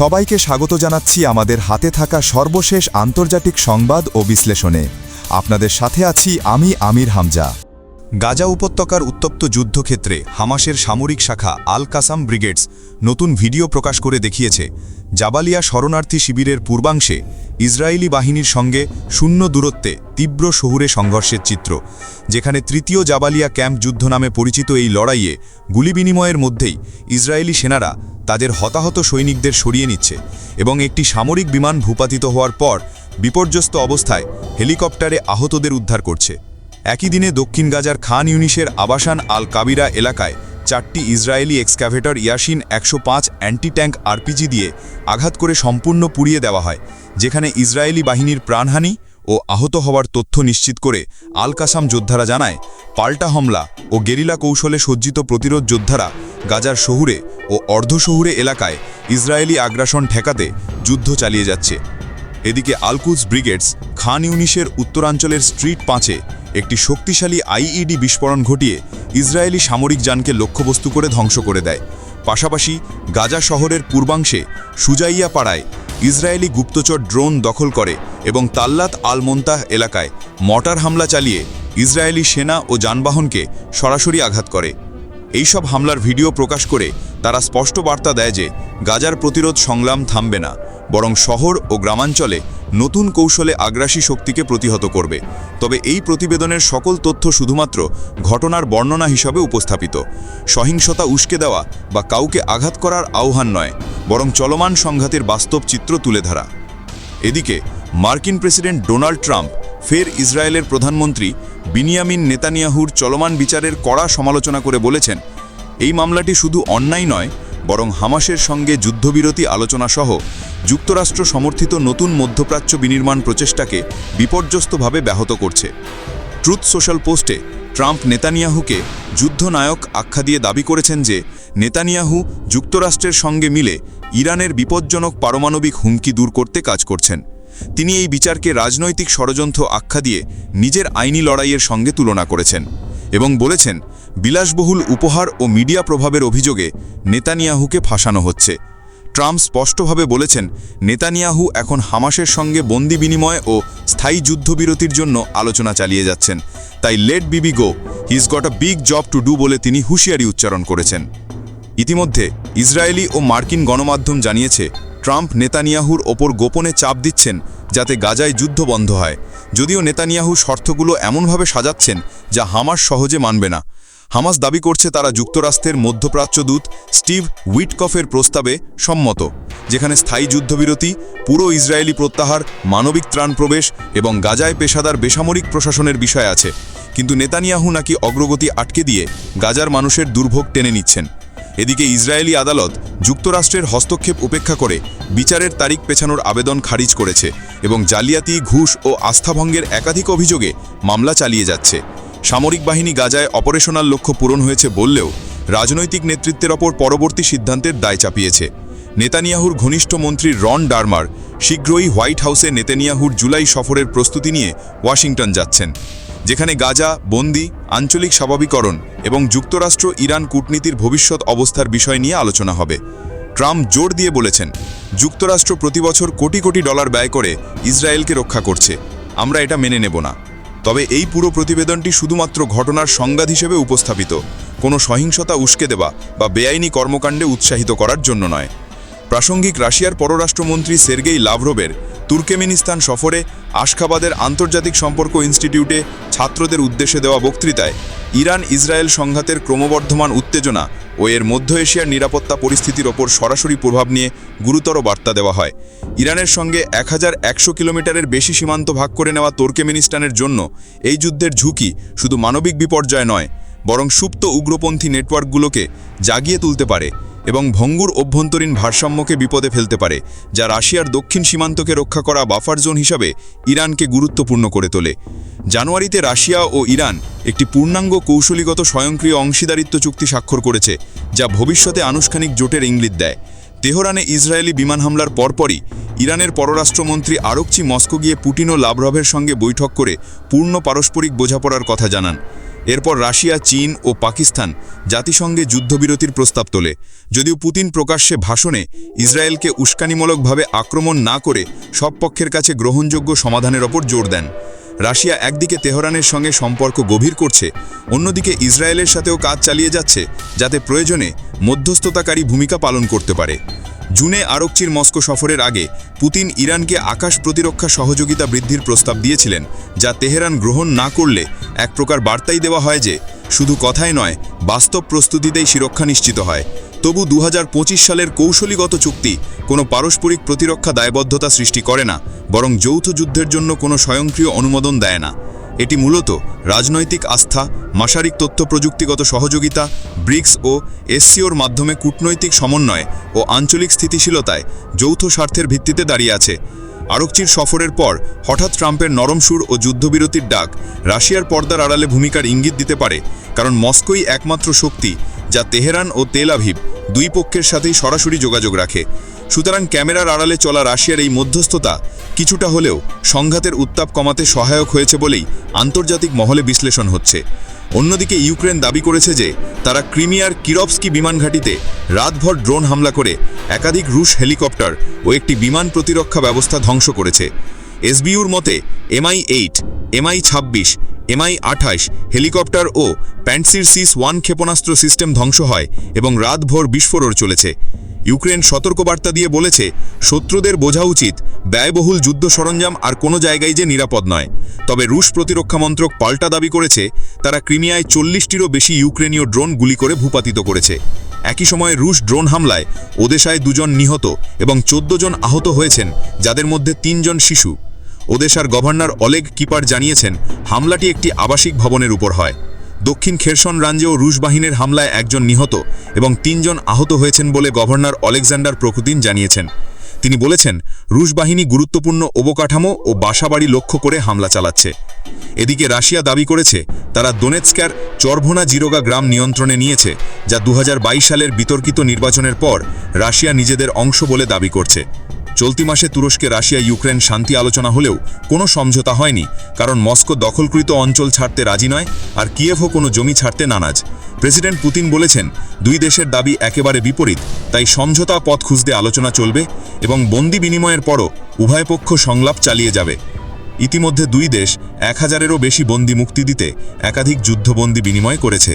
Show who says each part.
Speaker 1: সবাইকে স্বাগত জানাচ্ছি আমাদের হাতে থাকা সর্বশেষ আন্তর্জাতিক সংবাদ ও বিশ্লেষণে আপনাদের সাথে আছি আমি আমির হামজা গাজা উপত্যকার উত্তপ্ত যুদ্ধক্ষেত্রে হামাসের সামরিক শাখা আল কাসাম ব্রিগেডস নতুন ভিডিও প্রকাশ করে দেখিয়েছে জাবালিয়া শরণার্থী শিবিরের পূর্বাংশে ইসরায়েলি বাহিনীর সঙ্গে শূন্য দূরত্বে তীব্র শহুরে সংঘর্ষের চিত্র যেখানে তৃতীয় জাবালিয়া ক্যাম্প যুদ্ধ নামে পরিচিত এই লড়াইয়ে গুলি বিনিময়ের মধ্যেই ইসরায়েলি সেনারা তাদের হতাহত সৈনিকদের সরিয়ে নিচ্ছে এবং একটি সামরিক বিমান ভূপাতিত হওয়ার পর বিপর্যস্ত অবস্থায় হেলিকপ্টারে আহতদের উদ্ধার করছে একই দিনে দক্ষিণ গাজার খান ইউনিসের আবাসান আল কাবিরা এলাকায় চারটি ইসরায়েলি এক্সক্যাভেটর ইয়াসিন একশো পাঁচ অ্যান্টি ট্যাঙ্ক আরপিজি দিয়ে আঘাত করে সম্পূর্ণ পুড়িয়ে দেওয়া হয় যেখানে ইসরায়েলি বাহিনীর প্রাণহানি ও আহত হওয়ার তথ্য নিশ্চিত করে আল কাসাম যোদ্ধারা জানায় পাল্টা হামলা ও গেরিলা কৌশলে সজ্জিত প্রতিরোধ যোদ্ধারা গাজার শহুরে ও অর্ধশহুরে এলাকায় ইসরায়েলি আগ্রাসন ঠেকাতে যুদ্ধ চালিয়ে যাচ্ছে এদিকে আলকুজ ব্রিগেডস খান ইউনিশের উত্তরাঞ্চলের স্ট্রিট পাঁচে একটি শক্তিশালী আইইডি বিস্ফোরণ ঘটিয়ে ইসরায়েলি সামরিক যানকে লক্ষ্যবস্তু করে ধ্বংস করে দেয় পাশাপাশি গাজা শহরের পূর্বাংশে সুজাইয়া পাড়ায় ইসরায়েলি গুপ্তচর ড্রোন দখল করে এবং তাল্লাত আলমন্তাহ এলাকায় মটার হামলা চালিয়ে ইসরায়েলি সেনা ও যানবাহনকে সরাসরি আঘাত করে এইসব হামলার ভিডিও প্রকাশ করে তারা স্পষ্ট বার্তা দেয় যে গাজার প্রতিরোধ সংগ্রাম থামবে না বরং শহর ও গ্রামাঞ্চলে নতুন কৌশলে আগ্রাসী শক্তিকে প্রতিহত করবে তবে এই প্রতিবেদনের সকল তথ্য শুধুমাত্র ঘটনার বর্ণনা হিসাবে উপস্থাপিত সহিংসতা উস্কে দেওয়া বা কাউকে আঘাত করার আহ্বান নয় বরং চলমান সংঘাতের বাস্তব চিত্র তুলে ধরা এদিকে মার্কিন প্রেসিডেন্ট ডোনাল্ড ট্রাম্প ফের ইসরায়েলের প্রধানমন্ত্রী বিনিয়ামিন নেতানিয়াহুর চলমান বিচারের কড়া সমালোচনা করে বলেছেন এই মামলাটি শুধু অন্যায় নয় বরং হামাসের সঙ্গে যুদ্ধবিরতি আলোচনাসহ যুক্তরাষ্ট্র সমর্থিত নতুন মধ্যপ্রাচ্য বিনির্মাণ প্রচেষ্টাকে বিপর্যস্তভাবে ব্যাহত করছে ট্রুথ সোশ্যাল পোস্টে ট্রাম্প নেতানিয়াহুকে যুদ্ধনায়ক আখ্যা দিয়ে দাবি করেছেন যে নেতানিয়াহু যুক্তরাষ্ট্রের সঙ্গে মিলে ইরানের বিপজ্জনক পারমাণবিক হুমকি দূর করতে কাজ করছেন তিনি এই বিচারকে রাজনৈতিক ষড়যন্ত্র আখ্যা দিয়ে নিজের আইনি লড়াইয়ের সঙ্গে তুলনা করেছেন এবং বলেছেন বিলাসবহুল উপহার ও মিডিয়া প্রভাবের অভিযোগে নেতানিয়াহুকে ফাঁসানো হচ্ছে ট্রাম্প স্পষ্টভাবে বলেছেন নেতানিয়াহু এখন হামাসের সঙ্গে বন্দি বিনিময় ও স্থায়ী যুদ্ধবিরতির জন্য আলোচনা চালিয়ে যাচ্ছেন তাই let Bibi go he's got a big job to do বলে তিনি হুঁশিয়ারি উচ্চারণ করেছেন ইতিমধ্যে ইসরায়েলি ও মার্কিন গণমাধ্যম জানিয়েছে ট্রাম্প নেতানিয়াহুর ওপর গোপনে চাপ দিচ্ছেন যাতে গাজায় যুদ্ধ বন্ধ হয় যদিও নেতানিয়াহু শর্তগুলো এমনভাবে সাজাচ্ছেন যা হামাস সহজে মানবে না হামাস দাবি করছে তারা যুক্তরাষ্ট্রের মধ্যপ্রাচ্য দূত স্টিভ উইটকফের প্রস্তাবে সম্মত যেখানে স্থায়ী যুদ্ধবিরতি পুরো ইসরায়েলি প্রত্যাহার মানবিক ত্রাণ প্রবেশ এবং গাজায় পেশাদার বেসামরিক প্রশাসনের বিষয় আছে কিন্তু নেতানিয়াহু নাকি অগ্রগতি আটকে দিয়ে গাজার মানুষের দুর্ভোগ টেনে নিচ্ছেন এদিকে ইসরায়েলি আদালত যুক্তরাষ্ট্রের হস্তক্ষেপ উপেক্ষা করে বিচারের তারিখ পেছানোর আবেদন খারিজ করেছে এবং জালিয়াতি ঘুষ ও আস্থাভঙ্গের একাধিক অভিযোগে মামলা চালিয়ে যাচ্ছে সামরিক বাহিনী গাজায় অপারেশনাল লক্ষ্য পূরণ হয়েছে বললেও রাজনৈতিক নেতৃত্বের ওপর পরবর্তী সিদ্ধান্তের দায় চাপিয়েছে নেতানিয়াহুর ঘনিষ্ঠ মন্ত্রী রন ডার্মার শীঘ্রই হোয়াইট হাউসে নেতানিয়াহুর জুলাই সফরের প্রস্তুতি নিয়ে ওয়াশিংটন যাচ্ছেন যেখানে গাজা বন্দি আঞ্চলিক স্বাভাবিকরণ এবং যুক্তরাষ্ট্র ইরান কূটনীতির ভবিষ্যৎ অবস্থার বিষয় নিয়ে আলোচনা হবে ট্রাম্প জোর দিয়ে বলেছেন যুক্তরাষ্ট্র প্রতি বছর কোটি কোটি ডলার ব্যয় করে ইসরায়েলকে রক্ষা করছে আমরা এটা মেনে নেব না তবে এই পুরো প্রতিবেদনটি শুধুমাত্র ঘটনার সংঘাত হিসেবে উপস্থাপিত কোনো সহিংসতা উস্কে দেওয়া বা বেআইনি কর্মকাণ্ডে উৎসাহিত করার জন্য নয় প্রাসঙ্গিক রাশিয়ার পররাষ্ট্রমন্ত্রী সের্গেই লাভরোবের তুর্কেমিনিস্তান সফরে আশখাবাদের আন্তর্জাতিক সম্পর্ক ইনস্টিটিউটে ছাত্রদের উদ্দেশ্যে দেওয়া বক্তৃতায় ইরান ইসরায়েল সংঘাতের ক্রমবর্ধমান উত্তেজনা ও এর মধ্য এশিয়ার নিরাপত্তা পরিস্থিতির ওপর সরাসরি প্রভাব নিয়ে গুরুতর বার্তা দেওয়া হয় ইরানের সঙ্গে এক কিলোমিটারের বেশি সীমান্ত ভাগ করে নেওয়া তোর্কেমিনিস্তানের জন্য এই যুদ্ধের ঝুঁকি শুধু মানবিক বিপর্যয় নয় বরং সুপ্ত উগ্রপন্থী নেটওয়ার্কগুলোকে জাগিয়ে তুলতে পারে এবং ভঙ্গুর অভ্যন্তরীণ ভারসাম্যকে বিপদে ফেলতে পারে যা রাশিয়ার দক্ষিণ সীমান্তকে রক্ষা করা বাফার জোন হিসাবে ইরানকে গুরুত্বপূর্ণ করে তোলে জানুয়ারিতে রাশিয়া ও ইরান একটি পূর্ণাঙ্গ কৌশলীগত স্বয়ংক্রিয় অংশীদারিত্ব চুক্তি স্বাক্ষর করেছে যা ভবিষ্যতে আনুষ্ঠানিক জোটের ইঙ্গিত দেয় তেহরানে ইসরায়েলি বিমান হামলার পরপরই ইরানের পররাষ্ট্রমন্ত্রী আরকচি মস্কো গিয়ে পুটিন ও লাভরভের সঙ্গে বৈঠক করে পূর্ণ পারস্পরিক বোঝাপড়ার কথা জানান এরপর রাশিয়া চীন ও পাকিস্তান জাতিসংঘে যুদ্ধবিরতির প্রস্তাব তোলে যদিও পুতিন প্রকাশ্যে ভাষণে ইসরায়েলকে উস্কানিমূলকভাবে আক্রমণ না করে সব পক্ষের কাছে গ্রহণযোগ্য সমাধানের ওপর জোর দেন রাশিয়া একদিকে তেহরানের সঙ্গে সম্পর্ক গভীর করছে অন্যদিকে ইসরায়েলের সাথেও কাজ চালিয়ে যাচ্ছে যাতে প্রয়োজনে মধ্যস্থতাকারী ভূমিকা পালন করতে পারে জুনে আরকচির মস্কো সফরের আগে পুতিন ইরানকে আকাশ প্রতিরক্ষা সহযোগিতা বৃদ্ধির প্রস্তাব দিয়েছিলেন যা তেহরান গ্রহণ না করলে এক প্রকার বার্তাই দেওয়া হয় যে শুধু কথাই নয় বাস্তব প্রস্তুতিতেই সুরক্ষা নিশ্চিত হয় তবু দু সালের কৌশলীগত চুক্তি কোনো পারস্পরিক প্রতিরক্ষা দায়বদ্ধতা সৃষ্টি করে না বরং যৌথ যুদ্ধের জন্য কোনো স্বয়ংক্রিয় অনুমোদন দেয় না এটি মূলত রাজনৈতিক আস্থা মাসারিক তথ্য প্রযুক্তিগত সহযোগিতা ব্রিক্স ও এসসিওর মাধ্যমে কূটনৈতিক সমন্বয় ও আঞ্চলিক স্থিতিশীলতায় যৌথ স্বার্থের ভিত্তিতে দাঁড়িয়ে আছে আরকচির সফরের পর হঠাৎ ট্রাম্পের নরম সুর ও যুদ্ধবিরতির ডাক রাশিয়ার পর্দার আড়ালে ভূমিকার ইঙ্গিত দিতে পারে কারণ মস্কোই একমাত্র শক্তি যা তেহরান ও তেল আভিব দুই পক্ষের সাথেই সরাসরি যোগাযোগ রাখে সুতরাং ক্যামেরার আড়ালে চলা রাশিয়ার এই মধ্যস্থতা কিছুটা হলেও সংঘাতের উত্তাপ কমাতে সহায়ক হয়েছে বলেই আন্তর্জাতিক মহলে বিশ্লেষণ হচ্ছে অন্যদিকে ইউক্রেন দাবি করেছে যে তারা ক্রিমিয়ার কিরবস্কি বিমান ঘাঁটিতে রাতভর ড্রোন হামলা করে একাধিক রুশ হেলিকপ্টার ও একটি বিমান প্রতিরক্ষা ব্যবস্থা ধ্বংস করেছে এসবিউর মতে এমআই এইট এমআই ছাব্বিশ এমআই আঠাশ হেলিকপ্টার ও প্যান্টসির সিস ওয়ান ক্ষেপণাস্ত্র সিস্টেম ধ্বংস হয় এবং রাতভর বিস্ফোরণ চলেছে ইউক্রেন সতর্কবার্তা দিয়ে বলেছে শত্রুদের বোঝা উচিত ব্যয়বহুল যুদ্ধ সরঞ্জাম আর কোনো জায়গায় যে নিরাপদ নয় তবে রুশ প্রতিরক্ষা মন্ত্রক পাল্টা দাবি করেছে তারা ক্রিমিয়ায় চল্লিশটিরও বেশি ইউক্রেনীয় ড্রোন গুলি করে ভূপাতিত করেছে একই সময়ে রুশ ড্রোন হামলায় ওদেশায় দুজন নিহত এবং চোদ্দ জন আহত হয়েছেন যাদের মধ্যে তিনজন শিশু ওদেশার গভর্নর অলেগ কিপার জানিয়েছেন হামলাটি একটি আবাসিক ভবনের উপর হয় দক্ষিণ খেরসন রাঞ্জেও রুশ বাহিনীর হামলায় একজন নিহত এবং তিনজন আহত হয়েছেন বলে গভর্নর অলেকজান্ডার প্রকুদিন জানিয়েছেন তিনি বলেছেন রুশ বাহিনী গুরুত্বপূর্ণ অবকাঠামো ও বাসাবাড়ি লক্ষ্য করে হামলা চালাচ্ছে এদিকে রাশিয়া দাবি করেছে তারা দোনেৎস্কার চরভোনা জিরোগা গ্রাম নিয়ন্ত্রণে নিয়েছে যা দু সালের বিতর্কিত নির্বাচনের পর রাশিয়া নিজেদের অংশ বলে দাবি করছে চলতি মাসে তুরস্কে রাশিয়া ইউক্রেন শান্তি আলোচনা হলেও কোনো সমঝোতা হয়নি কারণ মস্কো দখলকৃত অঞ্চল ছাড়তে রাজি নয় আর কিয়েভও কোনো জমি ছাড়তে নানাজ প্রেসিডেন্ট পুতিন বলেছেন দুই দেশের দাবি একেবারে বিপরীত তাই সমঝোতা পথ খুঁজতে আলোচনা চলবে এবং বন্দি বিনিময়ের পরও উভয় পক্ষ সংলাপ চালিয়ে যাবে ইতিমধ্যে দুই দেশ এক হাজারেরও বেশি বন্দি মুক্তি দিতে একাধিক যুদ্ধবন্দি বিনিময় করেছে